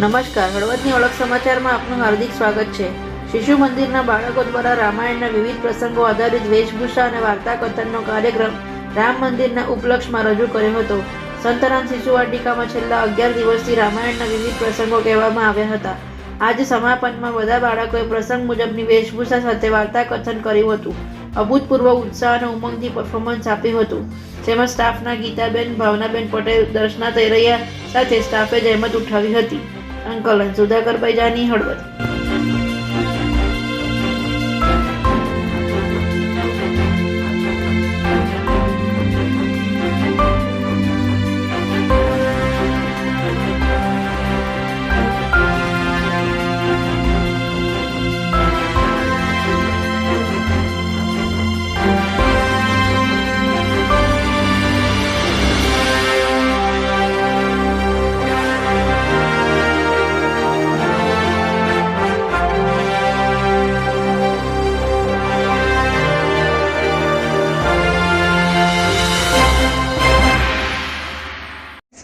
નમસ્કાર. હળવદની ઓળખ સમાચારમાં આપનું હાર્દિક સ્વાગત છે. શિશુ મંદિરના બાળકો દ્વારા રામાયણના વિવિધ પ્રસંગો આધારિત વેશભૂષા અને વાર્તા કથનનો કાર્યક્રમ રામ મંદિરના ઉપલક્ષમાં રજૂ કર્યો હતો. સંતરામ શિશુ વાટિકામાં છેલ્લા અગિયાર દિવસથી રામાયણના વિવિધ પ્રસંગો કહેવામાં આવ્યા હતા. આજે સમાપનમાં બધા બાળકોએ પ્રસંગ મુજબની વેશભૂષા સાથે વાર્તા કથન કર્યું હતું. અભૂતપૂર્વ ઉત્સાહ અને ઉમંગથી પરફોર્મન્સ આપ્યું હતું. જેમાં સ્ટાફના ગીતાબેન, ભાવનાબેન પટેલ દર્શના તૈરૈયા સાથે સ્ટાફે જહેમત ઉઠાવી હતી. સંકલન સુધાકરભાઈ જાની હળવદ.